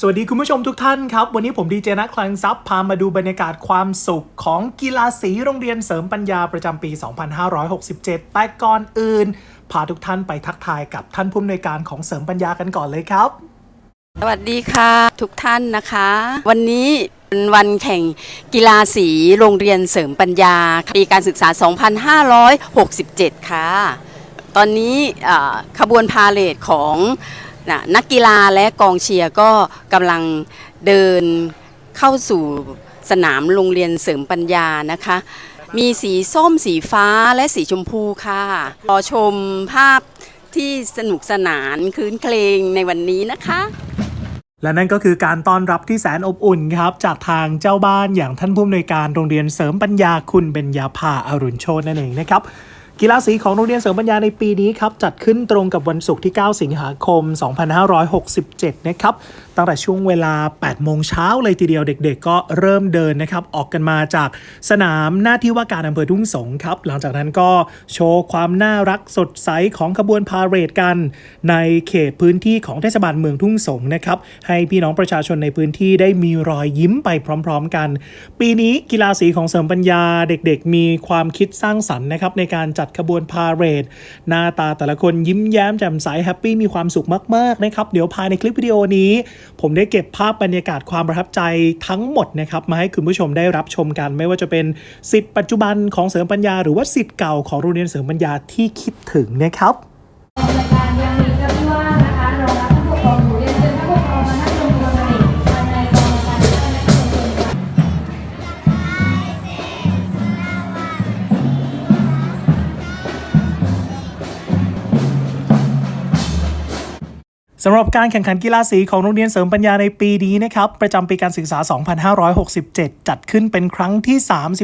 สวัสดีคุณผู้ชมทุกท่านครับ วันนี้ผมดีเจนักคลังทรัพย์พามาดูบรรยากาศความสุขของกีฬาสีโรงเรียนเสริมปัญญาประจำปี 2567 แต่ก่อนอื่น พาทุกท่านไปทักทายกับท่านผู้อำนวยการของเสริมปัญญากันก่อนเลยครับ สวัสดีค่ะทุกท่านนะคะ วันนี้เป็นวันแข่งกีฬาสีโรงเรียนเสริมปัญญาปีการศึกษา 2567 ค่ะ ตอนนี้ขบวนพาเลทของ นะนักกีฬาและกองเชียร์ก็กำลังเดินเข้าสู่สนามโรงเรียนเสริมปัญญานะคะ มีสีส้มสีฟ้าและสีชมพูค่ะรอชมภาพที่สนุกสนานคืนเพลงในวันนี้นะคะและนั่นก็คือการต้อนรับที่แสนอบอุ่นครับ จากทางเจ้าบ้านอย่างท่านผู้อำนวยการโรงเรียนเสริมปัญญาคุณเบญญาภาอรุณโชตนั่นเองนะครับ กีฬาสีของโรงเรียนเสริมปัญญาในปีนี้ครับ จัดขึ้นตรงกับวันศุกร์ที่ 9 สิงหาคม 2567 นะครับ ตั้งแต่ช่วงเวลา 8 โมงเช้าเลยทีเดียวเด็กๆ ก็เริ่มเดินนะครับ ออกกันมาจากสนามหน้าที่ว่าการอำเภอทุ่งสงครับ หลังจากนั้นก็โชว์ความน่ารักสดใสของขบวนพาเหรดกัน ในเขตพื้นที่ของเทศบาลเมืองทุ่งสงนะครับ ให้พี่น้องประชาชนในพื้นที่ได้มีรอยยิ้มไปพร้อม ๆ กัน ปีนี้กีฬาสีของเสริมปัญญาเด็ก ๆ มีความคิดสร้างสรรค์นะครับในการจัดขบวนพาเหรด หน้าตาแต่ละคนยิ้มแย้มแจ่มใสแฮปปี้มีความสุขมากๆนะครับ เดี๋ยวภายในคลิปวิดีโอนี้ ผมได้เก็บภาพบรรยากาศความประทับใจทั้งหมดนะครับมาให้คุณผู้ชมได้รับชมกัน ไม่ว่าจะเป็นสิทธิ์ปัจจุบันของเสริมปัญญา หรือว่าสิทธิ์เก่าของโรงเรียนเสริมปัญญาที่คิดถึงนะครับำหรับการแข่งขันกีฬาสีของโรงเรียนเสริมปัญญาในปีนี้นะครับประจำปีการศึกษา 2567 จัดขึ้นเป็นครั้งที่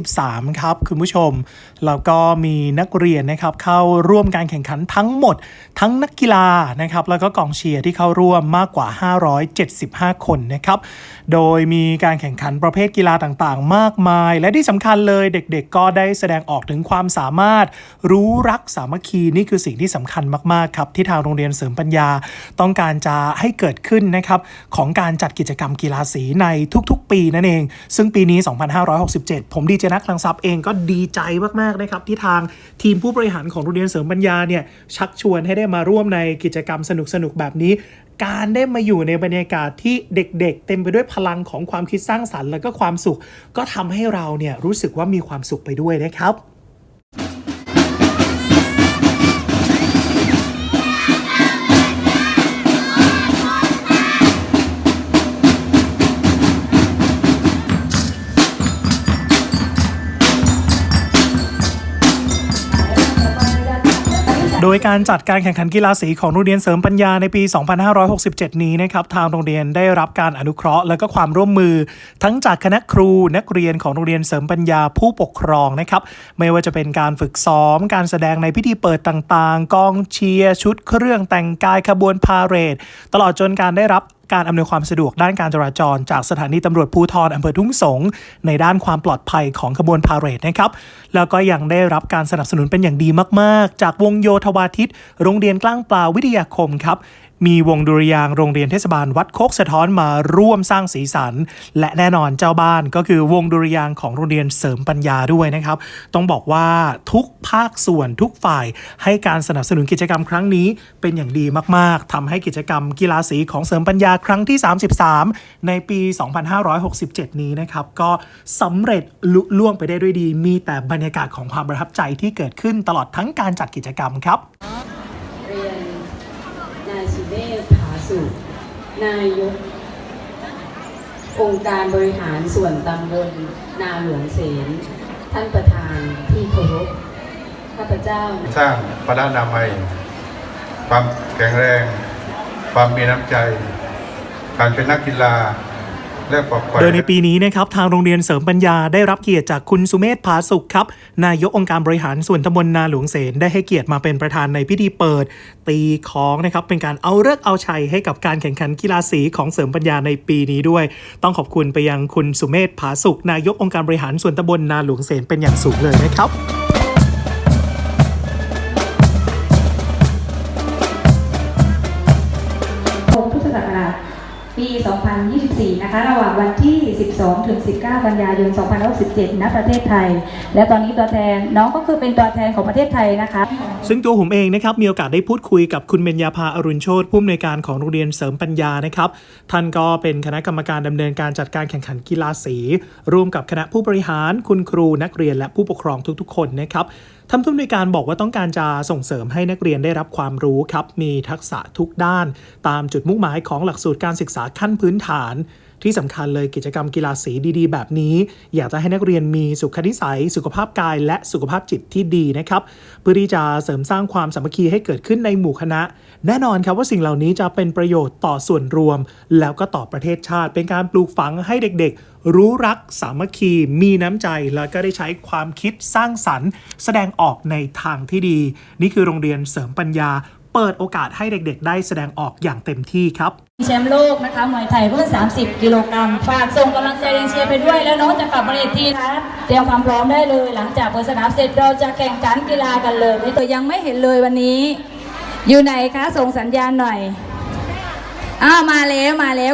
33 ครับคุณผู้ชม แล้วก็มีนักเรียนนะครับเข้าร่วมการแข่งขันทั้งหมด ทั้งนักกีฬานะครับแล้วก็กองเชียร์ที่เข้าร่วมมากกว่า 575 คนนะครับโดยมีการแข่งขันประเภทกีฬาต่างๆ มากมาย และที่สำคัญเลยเด็กๆ ก็ได้แสดงออกถึงความสามารถ รู้รักสามัคคีนี่คือสิ่งที่สำคัญมากๆครับที่ทางโรงเรียนเสริมปัญญาต้องการจะให้เกิดขึ้นนะครับของการจัดกิจกรรมกีฬาสีในทุกๆ ปีนั่นเอง ซึ่งปีนี้ 2567 ผมดีเจนักลังทรัพย์เองก็ดีใจมากๆนะครับที่ทางทีมผู้บริหารของโรงเรียนเสริมปัญญาเนี่ยชักชวนให้ได้มาร่วมในกิจกรรมสนุกๆแบบนี้การได้มาอยู่ในบรรยากาศที่เด็กๆ เต็มไปด้วยพลังของความคิดสร้างสรรค์ แล้วก็ความสุข ก็ทำให้เราเนี่ยรู้สึกว่ามีความสุขไปด้วยนะครับ โดยการจัดการแข่งขันกีฬาสีของโรงเรียนเสริมปัญญาในปี 2567 นี้นะครับทางโรงเรียนได้รับการอนุเคราะห์ และก็ความร่วมมือ ทั้งจากคณะครูนักเรียนของโรงเรียนเสริมปัญญาผู้ปกครองนะครับไม่ว่าจะเป็นการฝึกซ้อม การแสดงในพิธีเปิดต่างๆ กองเชียร์ชุดเครื่องแต่งกายขบวนพาเหรดตลอดจนการได้รับการอำนวยความสะดวกด้านการจราจร จากสถานีตำรวจภูธรอำเภอทุ่งสง ในด้านความปลอดภัยของขบวนพาเหรดนะครับ แล้วก็ยังได้รับการสนับสนุนเป็นอย่างดีมาก ๆ จากวงโยธวาทิต โรงเรียนกล้างปลาวิทยาคมครับ มีวงดุริยางโรงเรียนเทศบาลวัดโคกสะท้อนมาร่วมสร้างสีสัน และแน่นอนเจ้าบ้านก็คือวงดุริยางของโรงเรียนเสริมปัญญาด้วยนะครับ ต้องบอกว่าทุกภาคส่วนทุกฝ่ายให้การสนับสนุนกิจกรรมครั้งนี้เป็นอย่างดีมาก ๆทำให้กิจกรรมกีฬาสีของเสริมปัญญาครั้งที่ 33 ในปี 2567 นี้นะครับก็สำเร็จลุล่วงไปได้ด้วยดี มีแต่บรรยากาศของความประทับใจที่เกิดขึ้นตลอดทั้งการจัดกิจกรรมครับ นายก องค์การบริหารส่วนตำบลนาหลวงเสนท่านประธานที่เคารพข้าพเจ้า สร้างพระนามัย ความแข็งแรง ความมีน้ำใจ การเป็นนักกีฬา โดยในปีนี้นะครับทางโรงเรียนเสริมปัญญาได้รับเกียรติจากคุณสุเมธผาสุขครับ นายกองค์การบริหารส่วนตำบลนาหลวงเสนได้ให้เกียรติมาเป็นประธานในพิธีเปิด ตีของนะครับเป็นการเอาเลิกเอาชัยให้กับการแข่งขันกีฬาสีของเสริมปัญญาในปีนี้ด้วย ต้องขอบคุณไปยังคุณสุเมธผาสุข นายกองค์การบริหารส่วนตำบลนาหลวงเสนเป็นอย่างสูงเลยนะครับ 2024 นะคะ ระหว่างวันที่ 12 ถึง 19 กันยายน 2067ณประเทศไทย และตอนนี้ตัวแทนน้องก็คือเป็นตัวแทนของประเทศไทยนะคะ ซึ่งตัวผมเองนะครับ มีโอกาสได้พูดคุยกับคุณเบญญาภาอรุณโชตผู้อำนวยการของโรงเรียนเสริมปัญญานะครับ ท่านก็เป็นคณะกรรมการดำเนินการจัดการแข่งขันกีฬาสี ร่วมกับคณะผู้บริหารคุณครูนักเรียนและผู้ปกครองทุกๆ คนนะครับ ท่านผู้อำนวยการบอกว่าต้องการจะส่งเสริมให้นักเรียนได้รับความรู้ครับ มีทักษะทุกด้าน ตามจุดมุ่งหมายของหลักสูตรการศึกษาขั้นพื้นฐาน ที่สำคัญเลยกิจกรรมกีฬาสีดีๆ แบบนี้ อยากจะให้นักเรียนมีสุขนิสัย สุขภาพกายและสุขภาพจิตที่ดีนะครับ เพื่อที่จะเสริมสร้างความสามัคคีให้เกิดขึ้นในหมู่คณะ แน่นอนครับว่าสิ่งเหล่านี้จะเป็นประโยชน์ต่อส่วนรวม แล้วก็ต่อประเทศชาติ เป็นการปลูกฝังให้เด็กๆ รู้รักสามัคคี มีน้ำใจ แล้วก็ได้ใช้ความคิดสร้างสรรค์ แสดงออกในทางที่ดี นี่คือโรงเรียนเสริมปัญญา เปิดโอกาสให้เด็กๆ ได้แสดงออกอย่างเต็มที่ครับแชมป์โลกนะคะมวยไทยรุ่น 30 กิโลกรัมฝากส่งกำลังใจเชียร์ไปด้วย แล้วน้องจะกลับมาอีกทีนะเตรียมความพร้อมได้เลย หลังจากเปิดสนามเสร็จเราจะแข่งขันกีฬากันเลยตัวยยังไม่เห็นเลยวันนี้ อยู่ไหนคะส่งสัญญาณหน่อยอ้าวมาแล้วมาแล้ว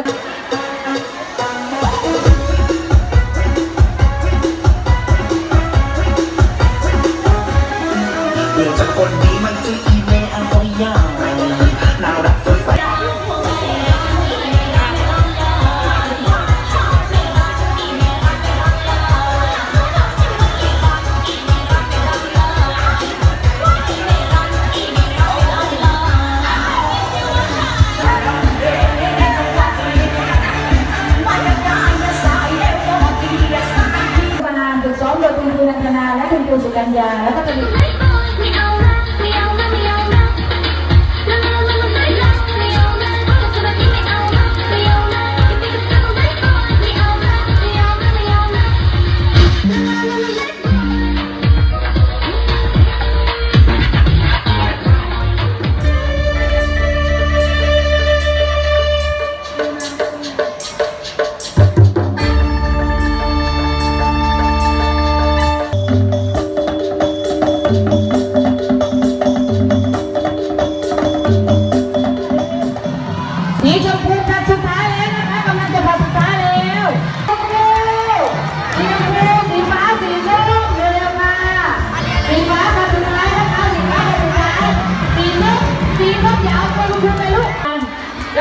นา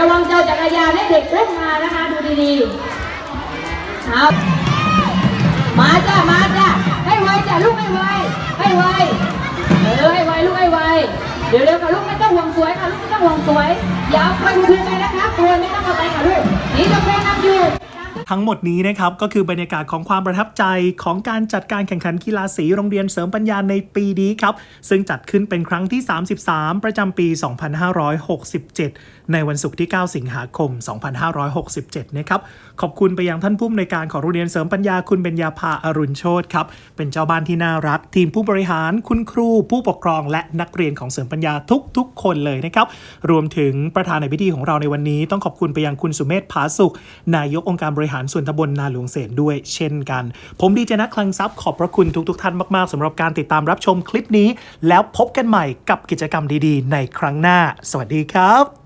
ระวังเจ้าจักรยานให้เด็กอุ้มมานะคะ ดูดีๆเอามาจ้ามาจ้าให้ไวจ้าลูกให้ไวให้ไวเออให้ไวลูกให้ไวเดี๋ยวเร็วค่ะลูกไม่ต้องห่วงสวยค่ะลูกไม่ต้องห่วงสวยอย่าไปดูไปนะคะตัวไม่ต้องเอาไปค่ะลูกสีชมพูนำอยู่ ทั้งหมดนี้นะครับก็คือบรรยากาศของความประทับใจของการจัดการแข่งขันกีฬาสีโรงเรียนเสริมปัญญาในปีนี้ครับ ซึ่งจัดขึ้นเป็นครั้งที่ 33 ประจำปี 2567 ในวันศุกร์ที่ 9 สิงหาคม 2567 นะครับขอบคุณไปยังท่านผู้อำนวยการของโรงเรียนเสริมปัญญาคุณเบญญาภาอรุณโชตครับเป็นเจ้าบ้านที่น่ารัก ทีมผู้บริหารคุณครู ผู้ปกครองและนักเรียนของเสริมปัญญาทุกๆ คนเลยนะครับรวมถึงประธานในพิธีของเราในวันนี้ ต้องขอบคุณไปยังคุณสุเมธผาสุข นายกองค์การบริหารส่วนตำบลนาหลวงเสนด้วยเช่นกัน ผมดีเจนะคลังทรัพย์ขอบพระคุณทุกๆท่านมากๆสำหรับการติดตามรับชมคลิปนี้ แล้วพบกันใหม่กับกิจกรรมดีๆ ในครั้งหน้า สวัสดีครับ